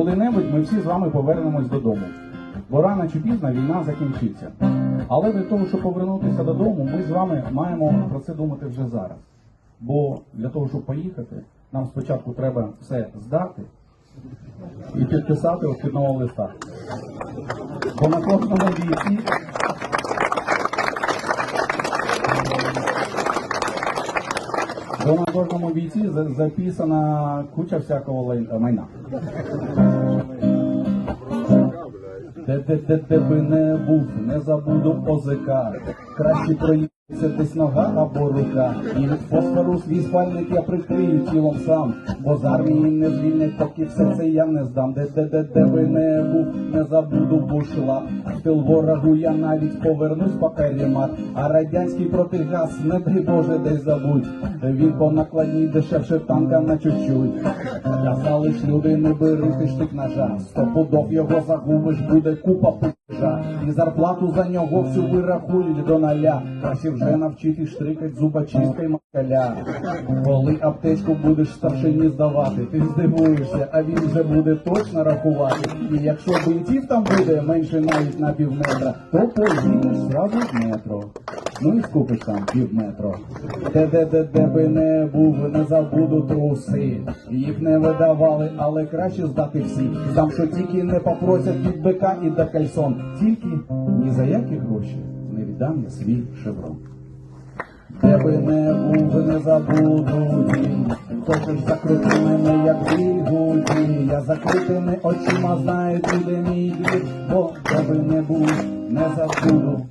коли-небудь ми всі з вами повернемось додому. Бо рано чи пізно війна закінчиться. Але для того, щоб повернутися додому, ми з вами маємо про це думати вже зараз. Бо для того, щоб поїхати, нам спочатку треба все здати і підписати обхідного листа. Бо на кожному бійці Бо на кожному бійці записана куча всякого майна. Де, де, де, де би не був, не забуду ОЗК. Краще проїться десь нога або рука. І від фосфору свій спальник я прикрию тілом сам. Бо з армії не звільнять, поки все це я не здам. Де, де, де, де би не був, не забуду бушла. В тил ворогу я навіть повернусь папері мат. А радянський протигаз, не дай Боже, десь забудь. Він по накладній дешевше танка на чуть-чуть. Казали ж люди, не бери ти штик ножа. Сто пудов його загубиш, буде купа пужа. І зарплату за нього всю вирахують до ноля. Краще вже навчити штрикать зубочисткою макаля. Коли аптечку будеш старшині здавати, ти здивуєшся, а він вже буде точно рахувати. І якщо бинтів там буде менше навіть на пів метра, то поїдеш зразу в метро. Ну і скупиш там пів метро. Де де де де би не був, не забуду труси. Їх не видавали, але краще здати всі. Здам, що тільки не попросять від бика і до кальсон. Тільки ні за які гроші віддам я свій шеврон. Де би не був, не забуду він. Хочеш закрити мене, як бігуді. Я закритими очима знаю, де мій двір. Бо де би не був, не забуду.